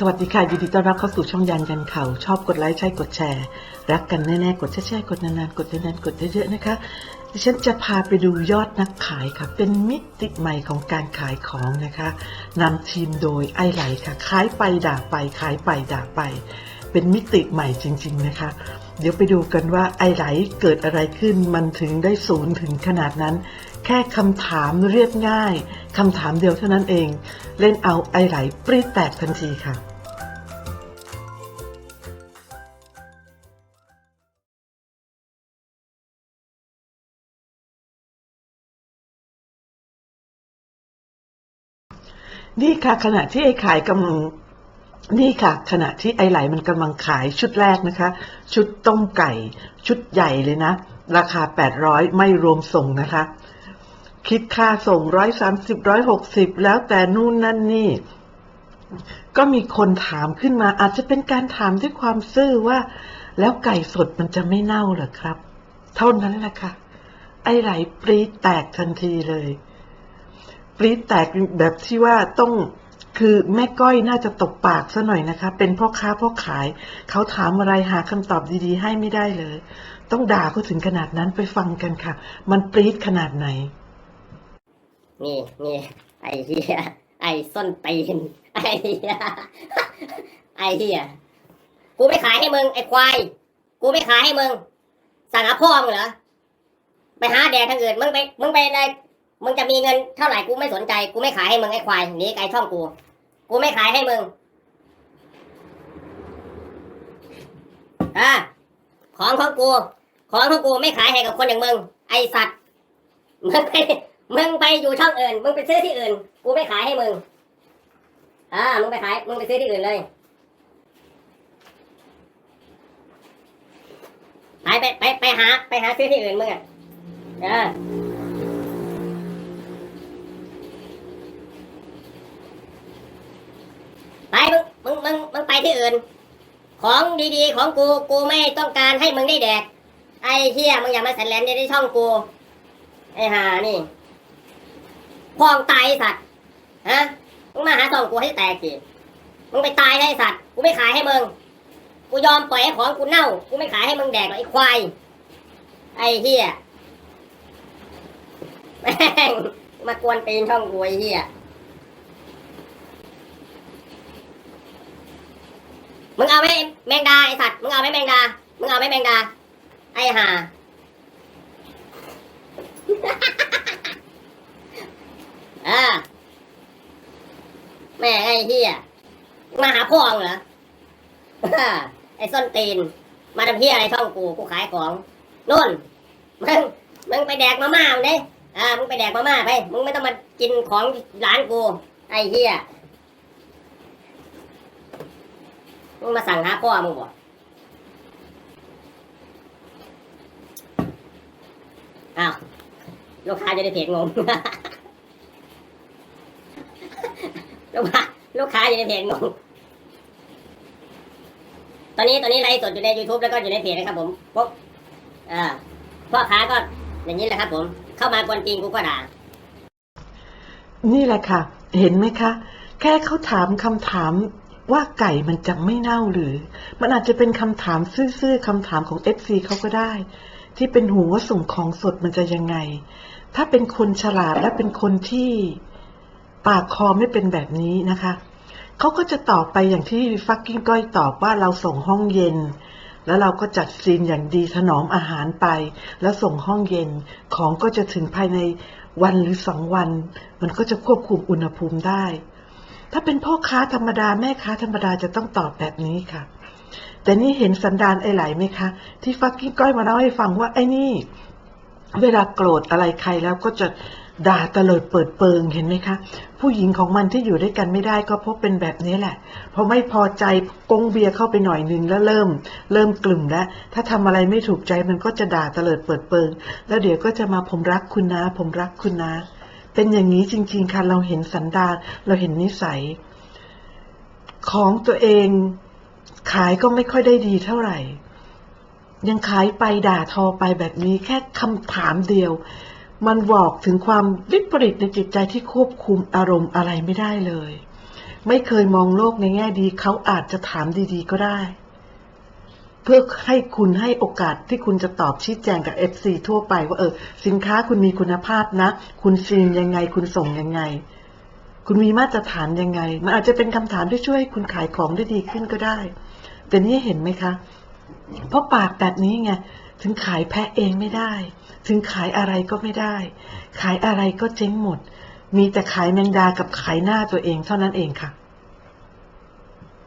สวัสดีค่ะ ยินดีต้อนรับเข้าสู่ช่องยันยันข่าวชอบกดไลค์ใช่กดแชร์ รักกันแน่ๆ กดแชร์ๆกดนานๆ กดนานๆกดเยอะๆนะคะ ดิฉันจะพาไปดูยอดนักขายค่ะ เป็นมิติใหม่ของการขายของนะคะนำทีมโดยไอไหลค่ะ ขายไปด่าไป ขายไปด่าไป เป็นมิติใหม่จริง ๆนะคะ เดี๋ยวไปดูกันว่าไอไหลเกิดอะไรขึ้นมันถึงได้ศูนย์ถึงขนาดนั้น แค่คำถามเรียบง่ายคำถามเดียวเท่านั้นเอง เล่นเอาไอไหลปรี๊ดแตกทันทีค่ะ นี่ค่ะขณะที่ไอ้ขายกำลังนี่ค่ะ ขณะที่ไอไหลมันกำลังขายชุดแรกนะคะ ชุดต้มไก่ ชุดใหญ่เลยนะ ราคา 800 ไม่รวมส่งนะคะ คิดค่าส่ง 130 160 แล้วแต่นู่นนั่นนี่ ก็มีคนถามขึ้นมา อาจจะเป็นการถามด้วยความซื่อว่า แล้วไก่สดมันจะไม่เน่าเหรอครับ เท่านั้นแหละค่ะ ไอไหลปรีแตกทันทีเลย ปรี๊ดแตกแบบที่ว่าต้องคือแม่ก้อยน่าจะตกปากซะหน่อยนะคะ เป็นพ่อค้าพ่อขาย เขาถามอะไรหาคำตอบดีๆ ให้ไม่ได้เลย ต้องด่าเขาถึงขนาดนั้นไปฟังกันค่ะ มันปรี๊ดขนาดไหน นี่นี่ไอ้เหี้ยไอ้ส้นตีน ไอ้เหี้ยไอ้เหี้ยกูไม่ขายให้มึงไอ้ควาย กูไม่ขายให้มึงสั่งหาพ่อมึงเหรอ ไปหาแดกทางอื่น มึงไป มึงไปเลย มึงจะมีเงินเท่าไหร่กูไม่สนใจ กูไม่ขายให้มึงไอ้ควายหนีไกลช่องกู กูไม่ขายให้มึงอะของของกู ของของกูไม่ขายให้กับคนอย่างมึง ไอสัตว์ มึงไป มึงไปอยู่ช่องอื่น มึงไปซื้อที่อื่น กูไม่ขายให้มึง อ่า มึงไปขาย มึงไปซื้อที่อื่นเลยไปไปไปไปหา ไปหาซื้อที่อื่นมึงอะเออ ไปมึงมึงมึงมึงไปที่อื่น ของดีๆของกูกูไม่ต้องการให้มึงได้แดก ไอ้เหี้ยมึงอย่ามาแสนแลนในช่องกูไอ้ห่านี่พองตายไอสัตว์ฮะมึงมาหาซองกูให้แตกสิมึงไปตายให้ไอ้สัตว์กูไม่ขายให้มึงกูยอมปล่อยให้ของกูเน่ากูไม่ขายให้มึงแดกหรอกไอ้ควายไอ้เฮียแม่งมากวนตีนช่องกูไอ้เฮีย มึงเอาไหมแมงดาไอสัตว์มึงเอาไหมแมงดา มึงเอาไหมแมงดา ไอห่าอ่าแม่ไอ้เฮียมาหาพ่องเหรอไอ้ส้นตีน มาทำเฮียอะไรช่องกูกูขายของนู่นมึงมึงไปแดกมาม่าเด้อ่ามึงไปแดกมาม่าไป มึงไม่ต้องมากินของร้านกู ไอ้เฮีย มึงมาสั่งหาพ่อมึงบ่อ้าวลูกค้าจะได้เพจงงลูกค้าลูกค้าอยู่ในเพจงงตอนนี้ตอนนี้ไลฟ์สดอยู่ใน YouTube แล้วก็อยู่ในเพจนะครับผมพวกพ่อค้าก็อย่างนี้แหละครับผม เข้ามากวนตีนกูก็ด่า นี่แหละค่ะ เห็นไหมคะ แค่เขาถามคำถาม ว่าไก่มันจะไม่เน่าหรือ มันอาจจะเป็นคำถามซื่อๆคำถามของ FC เขาก็ได้ ที่เป็นห่วงว่าส่งของสดมันจะยังไง ถ้าเป็นคนฉลาดและเป็นคนที่ปากคอไม่เป็นแบบนี้นะคะเขาก็จะตอบไปอย่างที่ฟักกิ้งก้อยตอบว่าเราส่งห้องเย็น แล้วเราก็จัดซีนอย่างดีถนอมอาหารไป แล้วส่งห้องเย็นของก็จะถึงภายในวันหรือสองวัน มันก็จะควบคุมอุณหภูมิได้ ถ้าเป็นพ่อค้าธรรมดาแม่ค้าธรรมดาจะต้องตอบแบบนี้ค่ะ แต่นี่เห็นสันดานไอ้ไหลไหมคะ ที่ฟักกิ้งก้อยมาเล่าให้ฟังว่าไอ้นี่ เวลาโกรธอะไรใครแล้วก็จะด่าตะเลิดเปิดเปิงเห็นไหมคะ ผู้หญิงของมันที่อยู่ด้วยกันไม่ได้ก็เพราะเป็นแบบนี้แหละพอไม่พอใจกงเบียร์เข้าไปหน่อยนึงแล้วเริ่ม เริ่มกลุ่มแล้ว ถ้าทำอะไรไม่ถูกใจมันก็จะด่าตะเลิดเปิดเปิง แล้วเดี๋ยวก็จะมาผมรักคุณนะ ผมรักคุณนะ เป็นอย่างนี้จริง ๆค่ะเราเห็นสันดานเราเห็นนิสัย ของตัวเองขายก็ไม่ค่อยได้ดีเท่าไหร่ ยังขายไปด่าทอไปแบบนี้แค่คำถามเดียว มันบอกถึงความวิปริตในจิตใจที่ควบคุมอารมณ์อะไรไม่ได้เลย ไม่เคยมองโลกในแง่ดีเขาอาจจะถามดีๆก็ได้ เพื่อให้คุณให้โอกาสที่คุณจะตอบชี้แจงกับ FC ทั่วไปว่าเออสินค้าคุณมีคุณภาพนะ คุณซีนยังไงคุณส่งยังไง คุณมีมาตรฐานยังไง มันอาจจะเป็นคำถามที่ช่วยให้คุณขายของได้ดีขึ้นก็ได้ แต่นี่เห็นไหมคะ เพราะปากแบบนี้ไงถึงขายแพะเองไม่ได้ ถึงขายอะไรก็ไม่ได้ ขายอะไรก็เจ๊งหมด มีแต่ขายแมงดากับขายหน้าตัวเองเท่านั้นเองค่ะ